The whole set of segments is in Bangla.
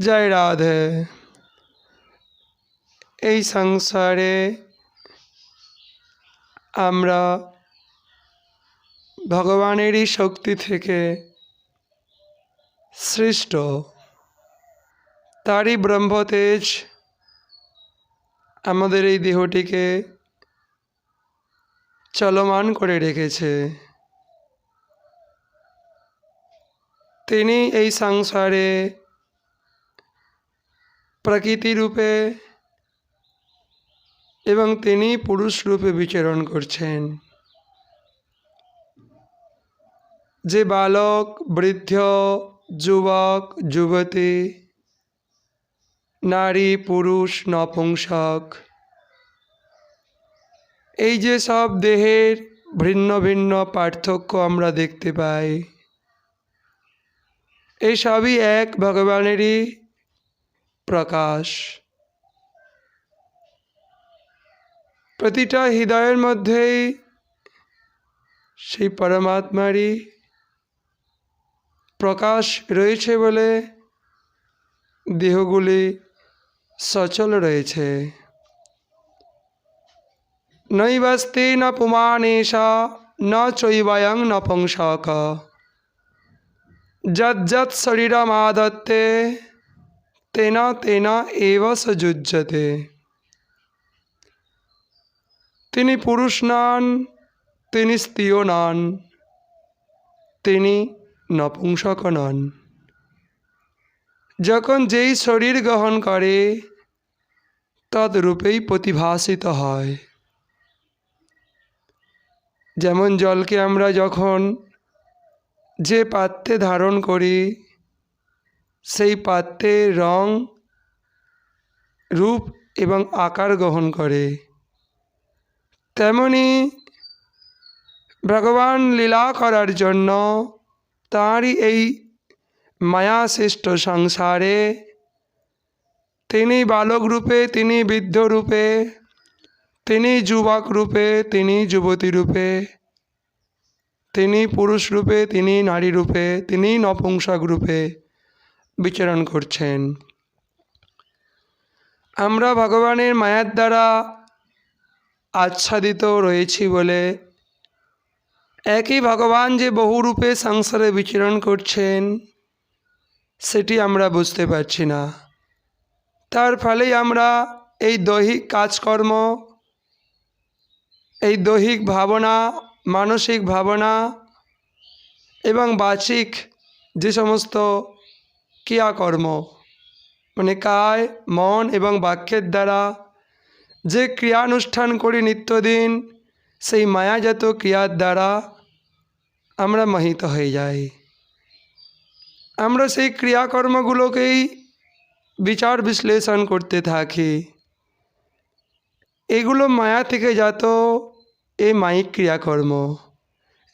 জয় রাধে। এই সংসারে আমরা ভগবানেরই শক্তি থেকে সৃষ্ট। তারই ব্রহ্মতেজ আমাদের এই দেহটিকে চলমান করে রেখেছে। তিনি এই সংসারে প্রকৃতি রূপে এবং তিনি পুরুষ রূপে বিচরণ করছেন। যে বালক, বৃদ্ধ, যুবক, যুবতী, নারী, পুরুষ, নপুংসক, এই যে সব দেহের ভিন্ন ভিন্ন পার্থক্য আমরা দেখতে পাই, এই সবই এক ভগবানেরই প্রকাশ। প্রতিটা হৃদয়ের মধ্যেই সেই পরমাত্মারই প্রকাশ রয়েছে বলে দেহগুলি সচল রয়েছে। নৈবস্তি ন পুমানেশ, ন চৈবয়ং নপুংসক যজ্জৎ শরীরমাদত্তে তেন তেন এব সযুজ্যতে তিনি পুরুষ নন তিনি স্ত্রীও নন তিনি নপুংসক নন যখন যেই শরীর গ্রহণ করে তদ্রূপেই প্রতিভাসিত হয় যেমন জলকে আমরা যখন যে পাত্রে ধারণ করি সেই পাত্রের রং, রূপ এবং আকার গ্রহণ করে। তেমনি ভগবান লীলা করার জন্য তাঁরই এই মায়াসৃষ্ট সংসারে তিনি বালক রূপে, তিনি বৃদ্ধ রূপে, তিনি যুবক রূপে, তিনি যুবতী রূপে, তিনি পুরুষ রূপে, তিনি নারী রূপে, তিনি নপুংসক রূপে। বিচরণ করছেন। আমরা ভগবানের মায়ার দ্বারা আচ্ছাদিত রয়েছি বলে একই ভগবান যে বহুরূপে সংসারে বিচরণ করছেন, সেটি আমরা বুঝতে পারছি না। তার ফলেই আমরা এই দৈহিক কাজকর্ম, এই দৈহিক ভাবনা, মানসিক ভাবনা এবং বাচিক যে সমস্ত ক্রিয়াকর্ম। মানে কায়, মন এবং বাক্যের দ্বারা যে ক্রিয়ানুষ্ঠান করি নিত্যদিন, সেই মায়াজাত ক্রিয়ার দ্বারা আমরা মোহিত হয়ে যাই। আমরা সেই ক্রিয়াকর্মগুলোকেই বিচার বিশ্লেষণ করতে থাকি। এগুলো মায়া থেকে যাত এই মায়িক ক্রিয়াকর্ম।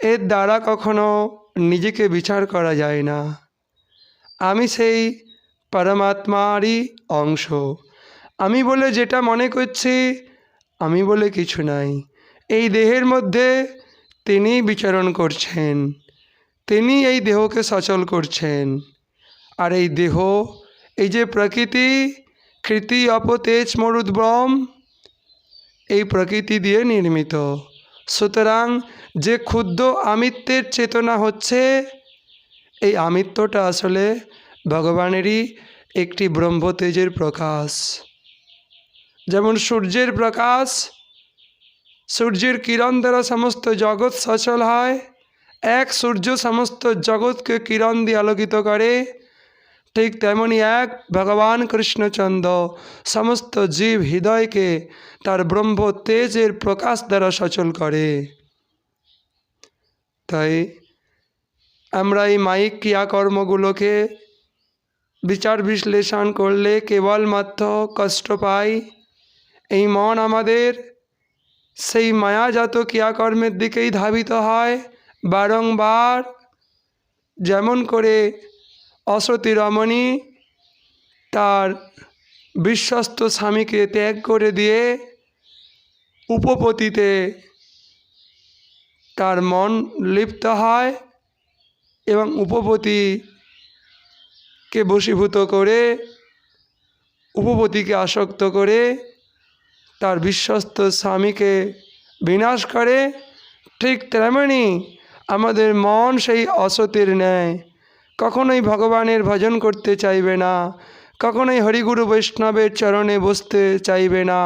এর দ্বারা কখনো নিজেকে বিচার করা যায় না। আমি সেই পরমাত্মারই অংশ। আমি বলে যেটা মনে করছি, আমি বলে কিছু নাই। এই দেহের মধ্যে তিনি বিচরণ করছেন। তিনি এই দেহকে সচল করছেন। আর এই দেহ, এই যে প্রকৃতি, কৃতি, অপতেজ মরুদ্ব্রম এই প্রকৃতি দিয়ে নির্মিত। সুতরাং যে ক্ষুদ্র আমিত্বের চেতনা হচ্ছে এই আমিত্বটা আসলে ভগবানেরই একটি ব্রহ্মতেজের প্রকাশ। যেমন সূর্যের প্রকাশ, সূর্যের কিরণ দ্বারা সমস্ত জগৎ সচল হয়, এক সূর্য সমস্ত জগৎকে কিরণ দিয়ে আলোকিত করে, ঠিক তেমনি এক ভগবান কৃষ্ণচন্দ্র সমস্ত জীব হৃদয়কে তার ব্রহ্ম তেজের প্রকাশ দ্বারা সচল করে। তাই আমরা এই মাইক ক্রিয়াকর্মগুলোকে বিচার বিশ্লেষণ করলে কেবলমাত্র কষ্ট পাই। এই মন আমাদের সেই মায়াজাত ক্রিয়াকর্মের দিকেই ধাবিত হয় বারংবার। যেমন করে অসতী রমণী তার বিশ্বস্ত স্বামীকে ত্যাগ করে দিয়ে উপপতিতে তার মন লিপ্ত হয়। এবং উপপতিকে বশীভূত করে, উপপতিকে আসক্ত করে, তার বিশ্বস্ত স্বামীকে বিনাশ করে, ঠিক তেমনই আমাদের মন সেই অসতির ন্যায়। কখনোই ভগবানের ভজন করতে চাইবে না, কখনোই হরিগুরু বৈষ্ণবের চরণে বসতে চাইবে না,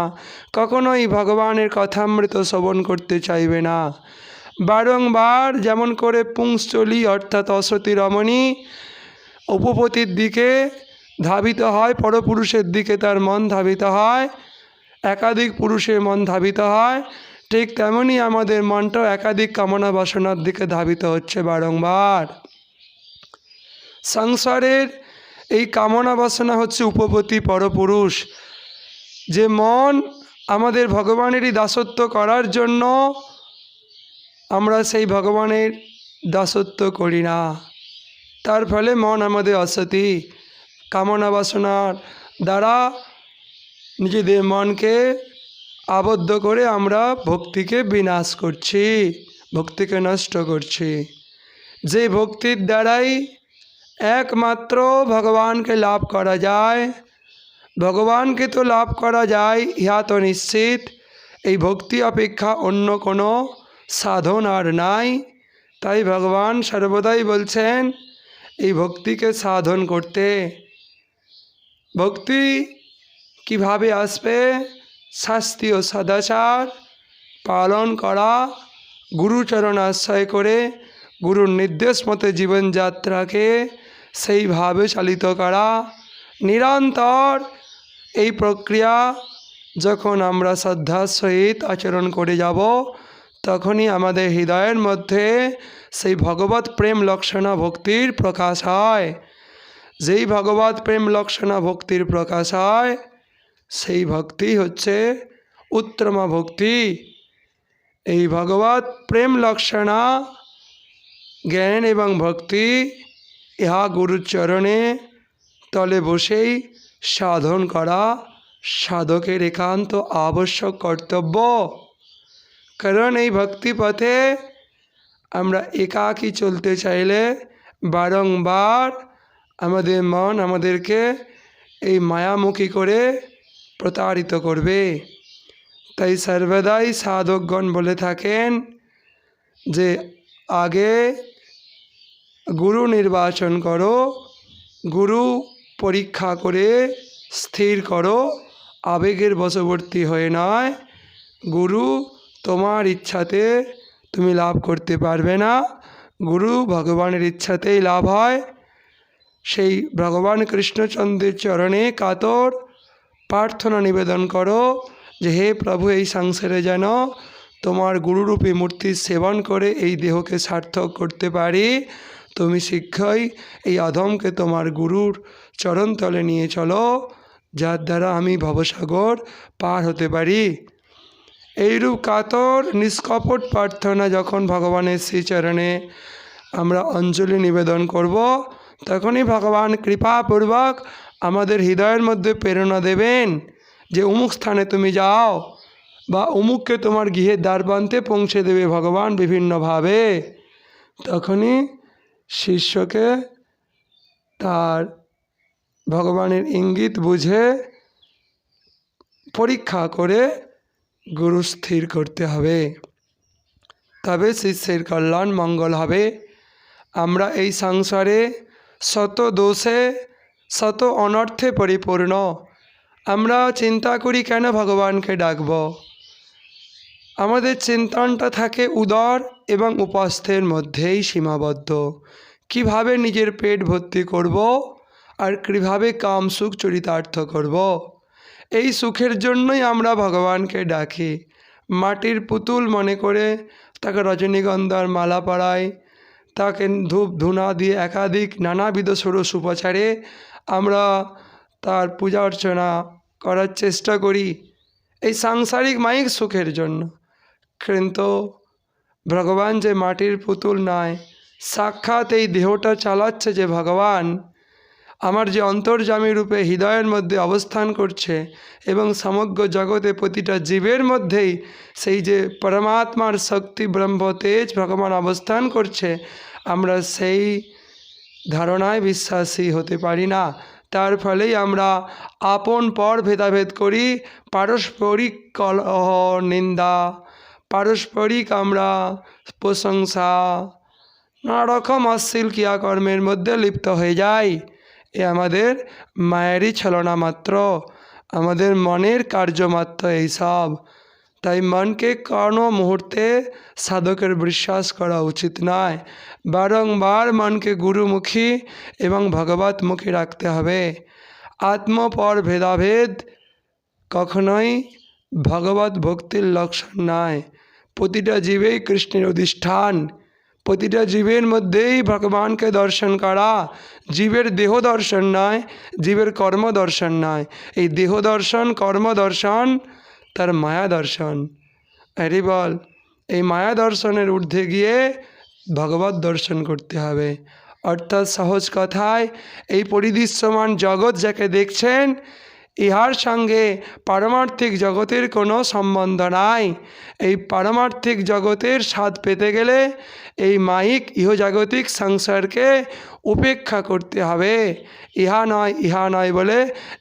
কখনোই ভগবানের কথামৃত শ্রবণ করতে চাইবে না। বারংবার যেমন করে পুংসচলি অর্থাৎ অসতী রমণী উপপতির দিকে ধাবিত হয়, পরপুরুষের দিকে তার মন ধাবিত হয়, একাধিক পুরুষের মন ধাবিত হয়, ঠিক তেমনই আমাদের মনটাও একাধিক কামনা বাসনার দিকে ধাবিত হচ্ছে বারংবার। সংসারের এই কামনা বাসনা হচ্ছে উপপতি, পরপুরুষ। যে মন আমাদের ভগবানেরই দাসত্ব করার জন্য আমরা সেই ভগবানের দাসত্ব করি না। তার ফলে মন আমাদের অসতি। কামনা বাসনার দ্বারা নিজেদের মনকে আবদ্ধ করে আমরা ভক্তিকে বিনাশ করছি, ভক্তিকে নষ্ট করছি। যে ভক্তির দ্বারাই একমাত্র ভগবানকে লাভ করা যায়, ভগবানকে তো লাভ করা যায়, ইহা তো নিশ্চিত। এই ভক্তি অপেক্ষা অন্য কোনো সাধন আর নাই, তাই ভগবান সর্বদাই বলছেন, এই ভক্তিকে সাধন করতে। ভক্তি কীভাবে আসবে? শাস্তি ও সদাচার পালন করা গুরুচরণ আশ্রয় করে, গুরুর নির্দেশ মতে জীবনযাত্রাকে সেইভাবে চালিত করা। নিরন্তর এই প্রক্রিয়া, যখন আমরা শ্রদ্ধার সহিত আচরণ করে যাব তখনই আমাদের হৃদয়ের মধ্যে সেই ভগবত প্রেম লক্ষণা ভক্তির প্রকাশ হয়। যেই ভগবত প্রেম লক্ষণা ভক্তির প্রকাশ হয়, সেই ভক্তি হচ্ছে উত্তমা ভক্তি। এই ভগবত প্রেম লক্ষণা, জ্ঞান এবং ভক্তি, ইহা গুরুচরণে তলে বসেই সাধন করা সাধকের একান্ত আবশ্যক কর্তব্য। কারণ এই ভক্তি পথে আমরা একাকী চলতে চাইলে বারংবার আমাদের মন আমাদেরকে এই মায়ামুখী করে প্রতারিত করবে। তাই সর্বদাই সাধকগণ বলে থাকেন যে, আগে গুরু নির্বাচন করো, গুরু পরীক্ষা করে স্থির করো, আবেগের বশবর্তী হয়ে নয়, গুরু তোমার ইচ্ছাতে তুমি লাভ করতে পারবে না। গুরু ভগবানের ইচ্ছাতেই লাভ হয়। সেই ভগবান কৃষ্ণচন্দ্রের চরণে কাতর প্রার্থনা নিবেদন করো যে, হে প্রভু, এই সংসারে যেন তোমার গুরুরূপী মূর্তির সেবন করে এই দেহকে সার্থক করতে পারি। তুমি শীঘ্রই এই অধমকে তোমার গুরুর চরণতলে নিয়ে চলো, যার দ্বারা আমি ভবসাগর পার হতে পারি। এইরূপ কাতর, নিষ্কপট প্রার্থনা যখন ভগবানের শ্রীচরণে আমরা অঞ্জলি নিবেদন করব, তখনই ভগবান কৃপাপূর্বক আমাদের হৃদয়ের মধ্যে প্রেরণা দেবেন যে অমুক স্থানে তুমি যাও বা অমুককে তোমার গৃহের দ্বারবান্তে পৌঁছে দেবে ভগবান বিভিন্নভাবে। তখনই শিষ্যকে তার ভগবানের ইঙ্গিত বুঝে পরীক্ষা করে গুরু স্থির করতে হবে। তবে শিষ্যের কল্যাণ মঙ্গল হবে। আমরা এই সংসারে শত দোষে, শত অনর্থে পরিপূর্ণ। আমরা চিন্তা করি কেন ভগবানকে ডাকব? আমাদের চিন্তনটা থাকে উদর এবং উপাস্থের মধ্যেই সীমাবদ্ধ। কীভাবে নিজের পেট ভর্তি করব আর কীভাবে কাম সুখ চরিতার্থ করব? এই সুখের জন্যই আমরা ভগবানকে ডাকি। মাটির পুতুল মনে করে তাকে রজনীগন্ধার মালা পরাই তাকে ধূপ ধুনা দিয়ে একাধিক নানাবিধ ষোড়শ উপাচারে আমরা তার পূজা অর্চনা করার চেষ্টা করি এই সাংসারিক মাইক সুখের জন্য। কিন্তু ভগবান যে মাটির পুতুল নয়, সাক্ষাৎ এই দেহটা চালাচ্ছে যে ভগবান আমার যে অন্তর্জামী রূপে হৃদয়ের মধ্যে অবস্থান করছে এবং সমগ্র জগতে প্রতিটা জীবের মধ্যেই সেই যে পরমাত্মার শক্তি, ব্রহ্ম, তেজ ভগবান অবস্থান করছে, আমরা সেই ধারণায় বিশ্বাসী হতে পারি না। তার ফলেই আমরা আপন পর ভেদাভেদ করি, পারস্পরিক কলহ, নিন্দা, পারস্পরিক আমরা প্রশংসা, নানা রকম অশ্লীল ক্রিয়াকর্মের মধ্যে লিপ্ত হয়ে যাই। এ আমাদের মায়েরই ছলনা মাত্র, আমাদের মনের কার্য মাত্র এইসব তাই মনকে কোনো মুহূর্তে সাধকের বিশ্বাস করা উচিত নয়। বারংবার মনকে গুরুমুখী এবং ভগবতমুখী রাখতে হবে। আত্মপর ভেদাভেদ কখনোই ভগবত ভক্তির লক্ষণ নয়। প্রতিটা জীবেই কৃষ্ণের অধিষ্ঠান। প্রতিটা জীবের মধ্যেই ভগবানকে দর্শন করা, জীবের দেহ দর্শন নয় জীবের কর্ম দর্শন নয় এই দেহ দর্শন, কর্ম দর্শন, তার মায়া দর্শন। আরে বল, এই মায়া দর্শনের ঊর্ধ্বে গিয়ে ভগবত দর্শন করতে হবে। অর্থাৎ সহজ কথায়, এই পরিদৃশ্যমান জগৎ যাকে দেখছেন, ইহার সঙ্গে পারমার্থিক জগতের কোনো সম্বন্ধ নাই। এই পারমার্থিক জগতের স্বাদ পেতে গেলে এই মাইক ইহজাগতিক সংসারকে উপেক্ষা করতে হবে। ইহা নয় ইহা নয় বলে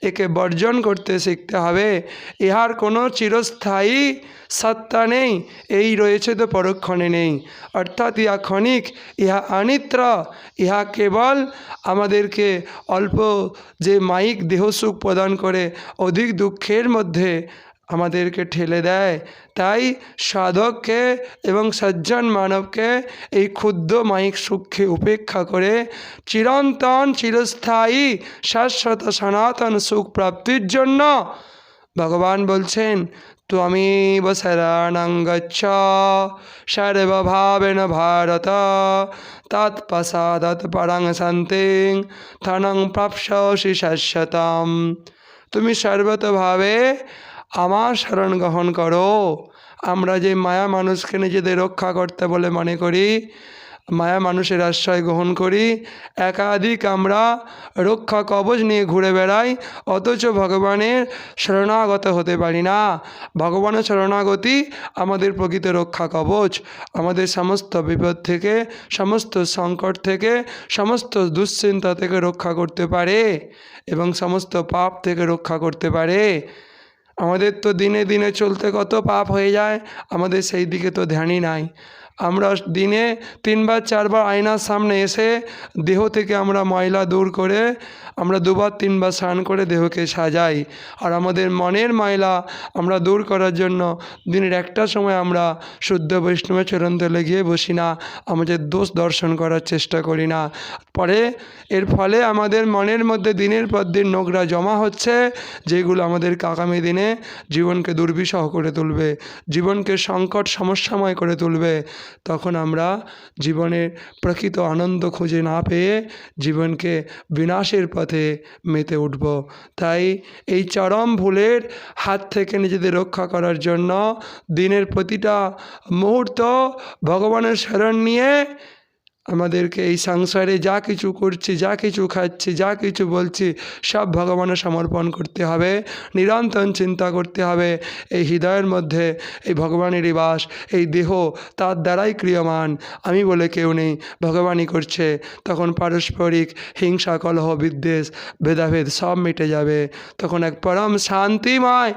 একে বর্জন করতে শিখতে হবে। ইহার কোনো চিরস্থায়ী সত্তা নেই, এই রয়েছে তো পরক্ষণে নেই। অর্থাৎ ইহা ক্ষণিক, ইহা অনিত্র, ইহা কেবল আমাদেরকে অল্প যে মাইক দেহসুখ প্রদান করে, অধিক দুঃখের মধ্যে আমাদেরকে ঠেলে দেয়। তাই সাধককে এবং সজ্জন মানবকে এই ক্ষুদ্র মাইক সুখকে উপেক্ষা করে চিরন্তন, চিরস্থায়ী, শাশ্বত, সনাতন সুখ প্রাপ্তির জন্য ভগবান বলছেন, ত্বমেব শরণং গচ্ছ সর্বভাবেন ভারত, তৎপসাদত পরং শান্তিং, ধনং প্রাপসি শাশ্বতম। তুমি সর্বতভাবে আমার শরণ গ্রহণ করো। আমরা যে মায়া মানুষকে নিজেদের রক্ষা করতে বলে মনে করি, মায়া মানুষের আশ্রয় গ্রহণ করি, একাধিক আমরা রক্ষা কবচ নিয়ে ঘুরে বেড়াই, অথচ ভগবানের শরণাগত হতে পারি না। ভগবানের শরণাগতি আমাদের প্রকৃত রক্ষা কবচ। আমাদের সমস্ত বিপদ থেকে, সমস্ত সংকট থেকে, সমস্ত দুশ্চিন্তা থেকে রক্ষা করতে পারে এবং সমস্ত পাপ থেকে রক্ষা করতে পারে। আমাদের তো দিনে দিনে চলতে কত পাপ হয়ে যায়, আমাদের সেই দিকে তো ধ্যানই নাই। আমরা দিনে তিনবার, চারবার আয়নার সামনে এসে দেহ থেকে আমরা ময়লা দূর করে আমরা দুবার, তিনবার স্নান করে দেহকে সাজাই। আর আমাদের মনের ময়লা আমরা দূর করার জন্য দিনের একটা সময় আমরা শুদ্ধ বৈষ্ণবের চরণ তলে গিয়ে বসি না, আমাদের দোষ দর্শন করার চেষ্টা করি না। পরে এর ফলে আমাদের মনের মধ্যে দিনের পর দিন নোংরা জমা হচ্ছে, যেগুলো আমাদের আগামী দিনে জীবনকে দুর্বিষহ করে তুলবে, জীবনকে সংকট সমস্যাময় করে তুলবে। তখন আমরা জীবনের প্রকৃত আনন্দ খুঁজে না পেয়ে জীবনকে বিনাশের পথে মেতে উঠব। তাই এই চরম ভুলের হাত থেকে নিজেদের রক্ষা করার জন্য দিনের প্রতিটা মুহূর্ত ভগবানের শরণ নিয়ে আমাদেরকে এই সংসারে যা কিছু করছি, যা কিছু খাচ্ছি, যা কিছু বলছি, সব ভগবানের সমর্পণ করতে হবে। নিরন্তর চিন্তা করতে হবে। এই হৃদয়ের মধ্যে এই ভগবানেরই বাস, এই দেহ তার দ্বারাই ক্রিয়মান। আমি বলে কেউ নেই, ভগবানই করছে। তখন পারস্পরিক হিংসা, কলহ, বিদ্বেষ, ভেদাভেদ সব মিটে যাবে। তখন এক পরম শান্তিময়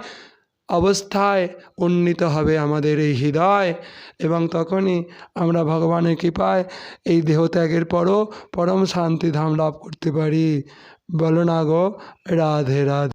অবস্থায় উন্নীত হবে আমাদের এই হৃদয় এবং তখনই আমরা ভগবানের কৃপায় এই দেহত্যাগের পরও পরম শান্তি ধাম লাভ করতে পারি। বলো না গো, রাধে রাধে।